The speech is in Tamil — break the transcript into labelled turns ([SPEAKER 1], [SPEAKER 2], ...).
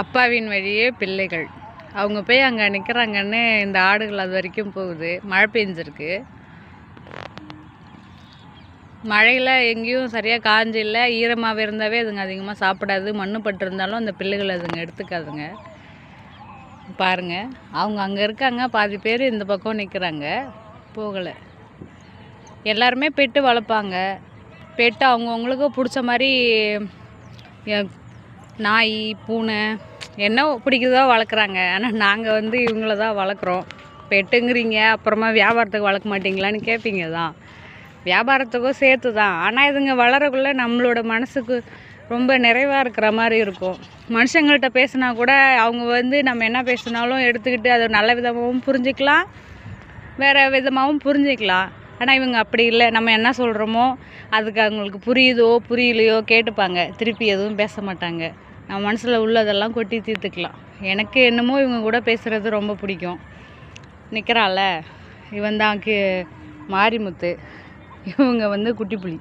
[SPEAKER 1] அப்பாவின் வழியே பிள்ளைகள். அவங்க போய் அங்கே நிற்கிறாங்கன்னு இந்த ஆடுகள் அது வரைக்கும் போகுது. மழை பெஞ்சிருக்கு. மழையில் எங்கேயும் சரியாக காஞ்சு இல்லை. ஈரமாகவே இருந்தாவே அதுங்க அதிகமாக சாப்பிடாது. மண்ணு பட்டுருந்தாலும் அந்த பிள்ளைகள் அதுங்க எடுத்துக்காதுங்க. பாருங்கள் அவங்க அங்கே இருக்காங்க. பாதி பேர் இந்த பக்கம் நிற்கிறாங்க போகலை. எல்லாருமே பெட்டு வளர்ப்பாங்க. பெட்டு அவங்கவுங்களுக்கு பிடிச்ச மாதிரி நாய் பூனை என்ன பிடிக்குதோ வளர்க்குறாங்க. ஆனால் நாங்கள் வந்து இவங்கள தான் வளர்க்குறோம். பெட்டுங்கிறீங்க அப்புறமா வியாபாரத்துக்கு வளர்க்க மாட்டிங்களான்னு கேட்பீங்க தான். வியாபாரத்துக்கும் சேர்த்து தான். ஆனால் இதுங்க வளரக்குள்ளே நம்மளோட மனசுக்கு ரொம்ப நிறைவாக இருக்கிற மாதிரி இருக்கும். மனுஷங்கள்ட்ட பேசினா கூட அவங்க வந்து நம்ம என்ன பேசினாலும் எடுத்துக்கிட்டு அதை நல்ல விதமாகவும் புரிஞ்சுக்கலாம். வேறு விதமாகவும் புரிஞ்சுக்கலாம். ஆனால் இவங்க அப்படி இல்லை. நம்ம என்ன சொல்கிறோமோ அதுக்கு அவங்களுக்கு புரியுதோ புரியலையோ கேட்டுப்பாங்க. திருப்பி எதுவும் பேச மாட்டாங்க. நம்ம மனசில் உள்ளதெல்லாம் கொட்டி தீர்த்துக்கலாம். எனக்கு என்னமோ இவங்க கூட பேசுகிறது ரொம்ப பிடிக்கும். நிற்கிறாள்ல இவன் தான் கே மாரிமுத்து. இவங்க வந்து குட்டி புலி